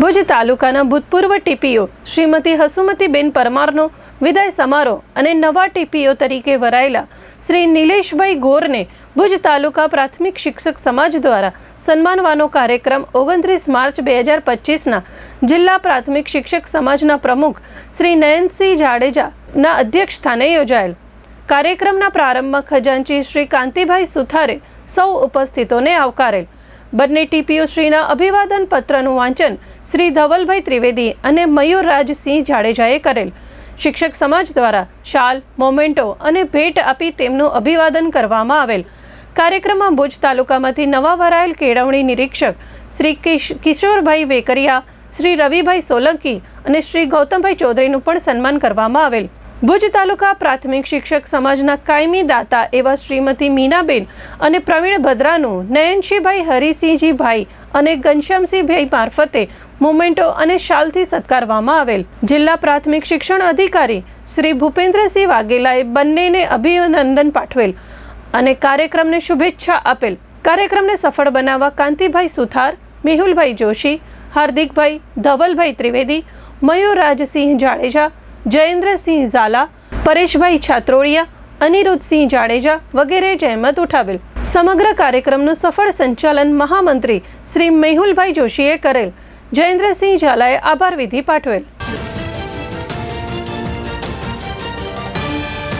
ભુજ તાલુકાના ભૂતપૂર્વ ટીપીઓ શ્રીમતી હસુમતીબેન પરમારનો વિદાય સમારોહ અને નવા ટીપીઓ તરીકે વરાયેલા શ્રી નિલેશભાઈ ગોરને ભુજ તાલુકા પ્રાથમિક શિક્ષક સમાજ દ્વારા સન્માનવાનો કાર્યક્રમ ઓગણત્રીસ માર્ચ બે હજાર પચીસના જિલ્લા પ્રાથમિક શિક્ષક સમાજના પ્રમુખ શ્રી નયનસિંહ જાડેજાના અધ્યક્ષ સ્થાને યોજાયેલ. કાર્યક્રમના પ્રારંભમાં ખજાનચી શ્રી કાંતિભાઈ સુથારે સૌ ઉપસ્થિતોને આવકારેલ. બંને ટીપીઓશ્રીના અભિવાદન પત્રનું વાંચન શ્રી ધવલભાઈ ત્રિવેદી અને મયુર રાજસિંહ જાડેજાએ કરેલ. શિક્ષક સમાજ દ્વારા શાલ, મોમેન્ટો અને ભેટ આપી તેમનું અભિવાદન કરવામાં આવેલ. કાર્યક્રમમાં ભુજ તાલુકામાંથી નવા વરાયેલ કેળવણી નિરીક્ષક શ્રી કિશ- કિશોરભાઈ વેકરિયા, શ્રી રવિભાઈ સોલંકી અને શ્રી ગૌતમભાઈ ચૌધરીનું પણ સન્માન કરવામાં આવેલ. ભુજ તાલુકા પ્રાથમિક શિક્ષક સમાજના કાયમી દાતા એવા શ્રીમતી મીનાબેન અને પ્રવીણ ભદ્રાનું નયનશીભાઈ હરિસિંહજીભાઈ અને ઘનશ્યામસિંહભાઈ મારફતે મોમેન્ટો અને શાલથી સત્કારવામાં આવેલ. જિલ્લા પ્રાથમિક શિક્ષણ અધિકારી શ્રી ભૂપેન્દ્રસિંહ વાઘેલાએ બંનેને અભિનંદન પાઠવેલ અને કાર્યક્રમને શુભેચ્છા આપેલ. કાર્યક્રમને સફળ બનાવવા કાંતિભાઈ સુથાર, મેહુલભાઈ જોશી, હાર્દિકભાઈ ધવલભાઈ ત્રિવેદી, મયુરરાજસિંહ જાડેજા જયેન્દ્રસિંહ ઝાલા, પરેશભાઈ છાત્રોડિયા, અનિરુદ્ધસિંહ જાડેજા વગેરે જહેમત ઉઠાવેલ. સમગ્ર કાર્યક્રમનું સફળ સંચાલન મહામંત્રી શ્રી મેહુલભાઈ જોશીએ કરેલ. જયેન્દ્રસિંહ ઝાલાએ આભાર વિધિ પાઠવેલ.